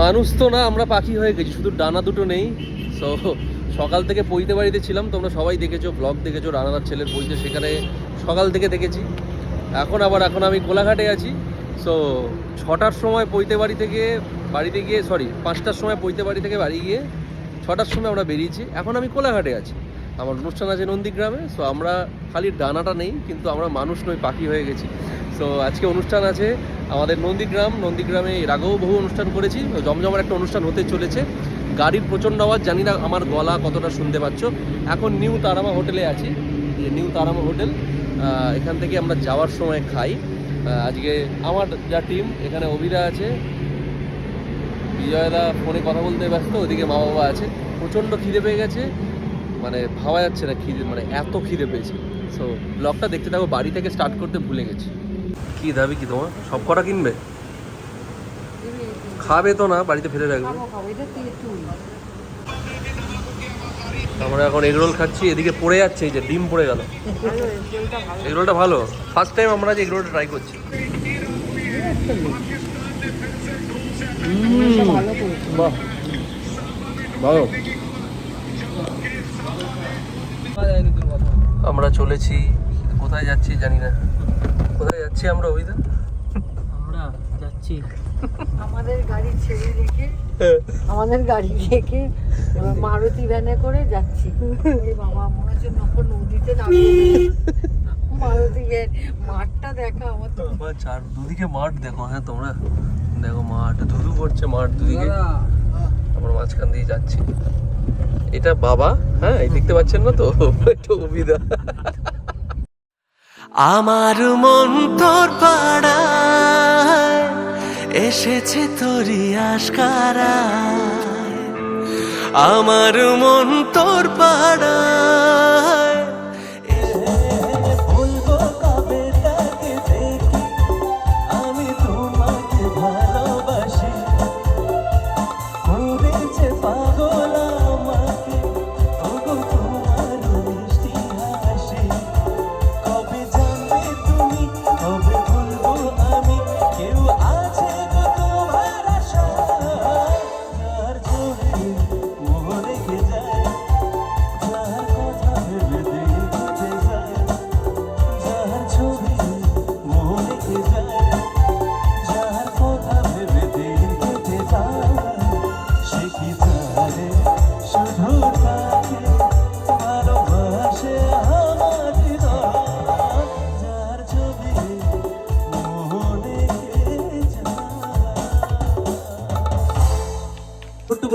মানুষ তো না, আমরা পাখি হয়ে গেছি, শুধু ডানা দুটো নেই। সো সকাল থেকে পৈতে বাড়িতে ছিলাম, তোমরা সবাই দেখেছ ব্লগ দেখেছ, রানাদার ছেলের পৈতে, সেখানে সকাল থেকে দেখেছি। এখন আবার, এখন আমি কোলাঘাটে আছি। সো ছটার সময় পৈতে বাড়ি থেকে বাড়িতে গিয়ে সরি পাঁচটার সময় পৈতে বাড়ি থেকে বাড়ি গিয়ে, ছটার সময় আমরা বেরিয়েছি। এখন আমি কোলাঘাটে আছি। আমার অনুষ্ঠান আছে নন্দীগ্রামে সো আমরা খালি ডানাটা নেই, কিন্তু আমরা মানুষ নই, পাখি হয়ে গেছি। সো আজকে অনুষ্ঠান আছে আমাদের নন্দীগ্রাম, নন্দীগ্রামে এর আগেও বহু অনুষ্ঠান করেছি, জমজমার একটা অনুষ্ঠান হতে চলেছে। গাড়ির প্রচণ্ড আওয়াজ, জানি না আমার গলা কতটা শুনতে পাচ্ছ। এখন নিউ তারামা হোটেলে আছি নিউ তারামা হোটেল এখান থেকে আমরা যাওয়ার সময় খাই। আজকে আমার যা টিম এখানে অভিরা আছে। বিজয়দা ফোনে কথা বলতে ব্যস্ত, ওদিকে মা বাবা আছে। প্রচণ্ড খিদে পেয়ে গেছে। মানে ভাবা যাচ্ছে না খিদে মানে এত খিদে পেয়েছি। সো ব্লগটা দেখতে থাকো বাড়ি থেকে স্টার্ট করতে ভুলে গেছি। কি দাবি কি তোমার? সব কটা কিনবে? খাবে তো না বাড়িতে ফেলে রাখবে। আমরা এখন এগরোল খাচ্ছি এদিকে পড়ে যাচ্ছে এই যে ডিম পড়ে গেল। এগরোলটা ভালো? ফার্স্ট টাইম আমরা যে এগরোলটা ট্রাই করছি। বাহ ভালো আমরা চলেছি। কোথায় যাচ্ছি জানি না। কোথায় যাচ্ছি আমরা অভিদা? আমরা যাচ্ছি। আমাদের গাড়ি ছেড়ে রেখে আমাদের গাড়ি রেখে মারুতি ভ্যানে করে যাচ্ছি। বাবা মনে হচ্ছে নকর নদীতে নামিয়ে মারুতি ভ্যান মাঠটা দেখা আমার তো। চার দুদিকে মাঠ দেখো হ্যাঁ তোমরা। দেখো মাঠ ধুধু পড়ছে মাঠ দুদিকে। আমরা মাঝখান দিয়ে যাচ্ছি। এটা বাবা হ্যাঁ এই দেখতে পাচ্ছেন না তো? এটা অভিদা। আমার মন তোর পাড়া এসেছে তোরই আসকারা আমার মন তোর পাড়ায়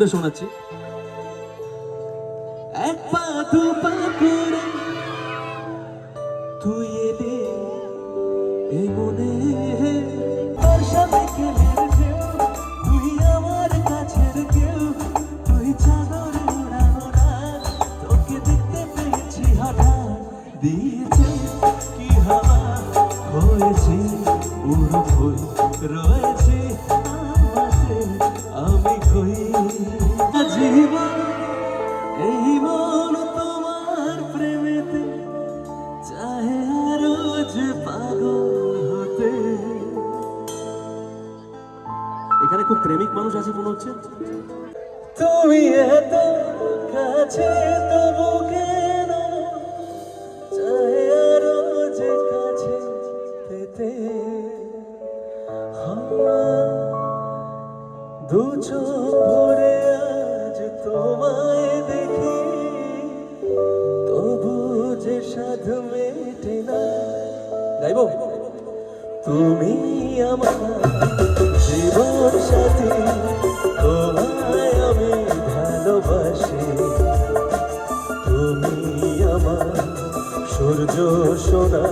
করে শোনাচ্ছি আছে মনে হচ্ছে? তুমি এত কাছে তবু কেন? চাহে আরও যে কাছে পেতে। দু চোখ ভরে আজ তোমায় দেখি। তবু যে সাধু মেটে না। গাইব? তুমি আমার জীবন সাথী। সোনা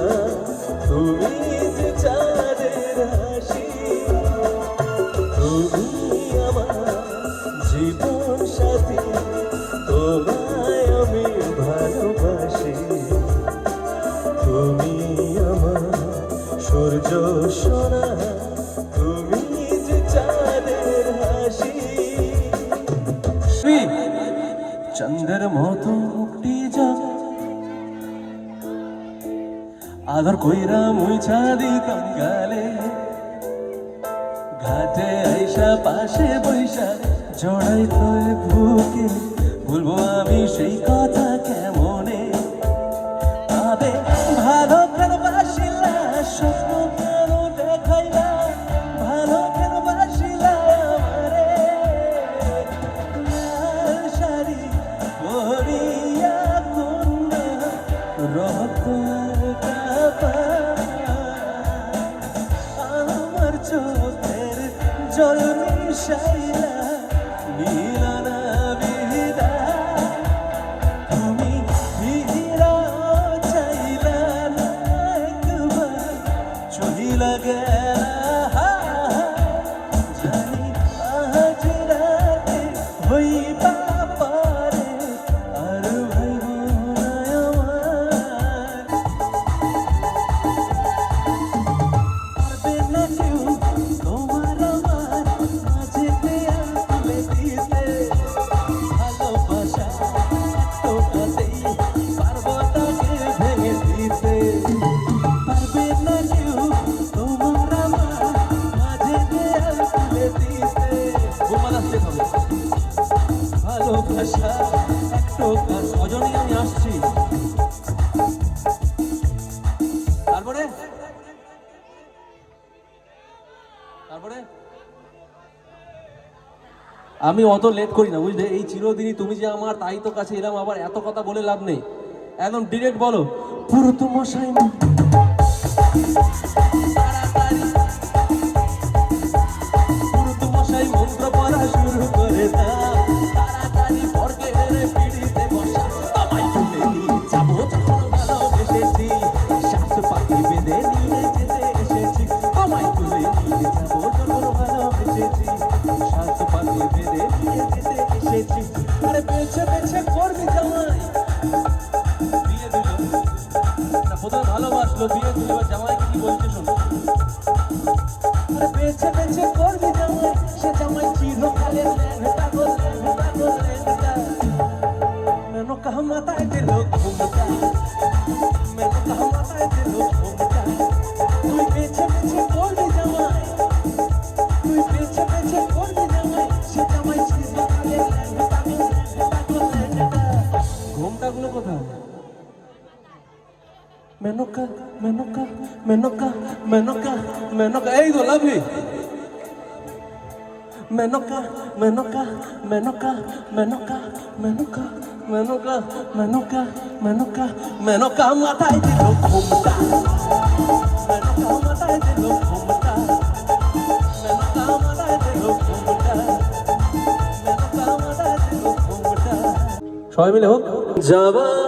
তুমি যে চাঁদের হাসি তুমি আমার জীবন সাথী তোমায় আদর কইরা মুইছা দিতাম গালে ঘাটে আইসা পাশে বৈশা জড়াই তোর বুকে বলব আমি সেই কথা Lila na. আমি অত লেট করি না, বুঝলে? এই চিরদিনই তুমি যে আমার, তাই তো কাছে এলাম, আবার এত কথা বলে লাভ নেই। একদম ডিরেক্ট বলো। পুরো তো মশাই। প্রথমে ভালোবাসলো বিয়ে দিল? এবার জামাইকে কি বলছে শোনো। বেছে বেছে করবি জামাই, সে জামাই ল্যাংটা মেনকা মেনকা মেনকা মেনকা মেনকা মেনকা মেনকা মেনকা মেনকা মাথায় দিল ঘুমটা মেনকা মাথায় দিল ঘুমটা মেনকা মাথায় দিল ঘুমটা মেনকা মাথায় দিল ঘুমটা সবাই মিলে হোক যাবার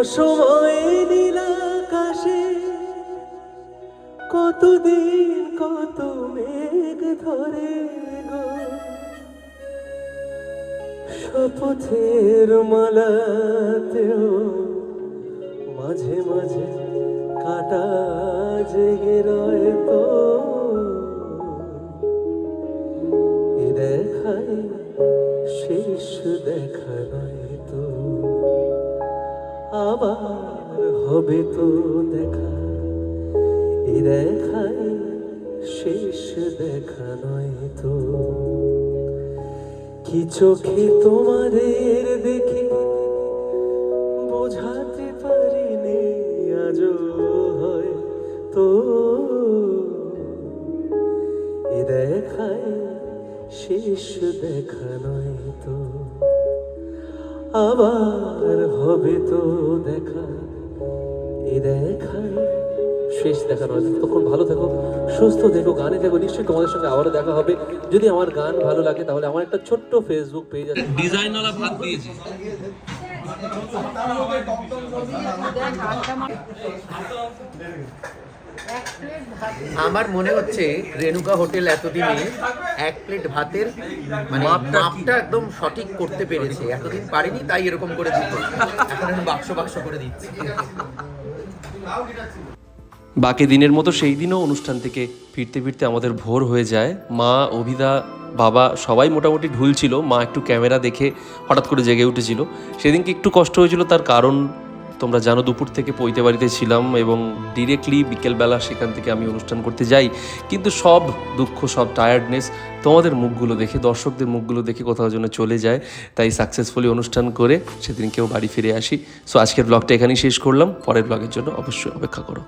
অসময়ে নীলাকাশে কতদিন কত মেঘ ধরে গো। শপথের মালাতেও মাঝে মাঝে কাটা জেগে রয় তো। এ দেখাই শেষ দেখা নয় তো। আবার হবে তো দেখা। এ দেখাই শেষ দেখা নয় তো। কি চোখে তোমাদের দেখে বোঝাতে পারিনি আজও হয় তো। এ দেখায় শেষ দেখা নয় তো। আবার হবে তো দেখা এ দেখায় শেষ দেখা নয় তখন ভালো থেকো সুস্থ থেকো গানে থেকো নিশ্চয়ই তোমাদের সঙ্গে আবারও দেখা হবে যদি আমার গান ভালো লাগে তাহলে আমার একটা ছোট্ট ফেসবুক পেজ আছে ডিজাইনওয়ালা ভাত দিয়েছি আমার মনে হচ্ছে রেণুকা হোটেল এতদিনে এক প্লেট ভাতের মানে মাপটা একদম সঠিক করতে পেরেছে। এতদিন পারিনি তাই এরকম করে দিত এখন বাক্স বাক্স করে দিচ্ছি। বাকি দিনের মতো সেই দিনও অনুষ্ঠান থেকে ফিরতে ফিরতে আমাদের ভোর হয়ে যায়। মা অভিদা বাবা সবাই মোটামুটি ঢুল ছিল মা একটু ক্যামেরা দেখে হঠাৎ করে জেগে উঠেছিল। সেদিনকে একটু কষ্ট হয়েছিল তার কারণ তোমরা জানো দুপুর থেকে পৈতে বাড়িতে ছিলাম এবং ডিরেক্টলি বিকেলবেলা সেখান থেকে আমি অনুষ্ঠান করতে যাই। কিন্তু সব দুঃখ, সব টায়ার্ডনেস তোমাদের মুখগুলো দেখে, দর্শকদের মুখগুলো দেখে কোথাও যেন চলে যায়। তাই সাকসেসফুলি অনুষ্ঠান করে সেদিনকেও বাড়ি ফিরে আসি। সো আজকের ব্লগটা এখানেই শেষ করলাম। পরের ব্লগের জন্য অবশ্যই অপেক্ষা করো।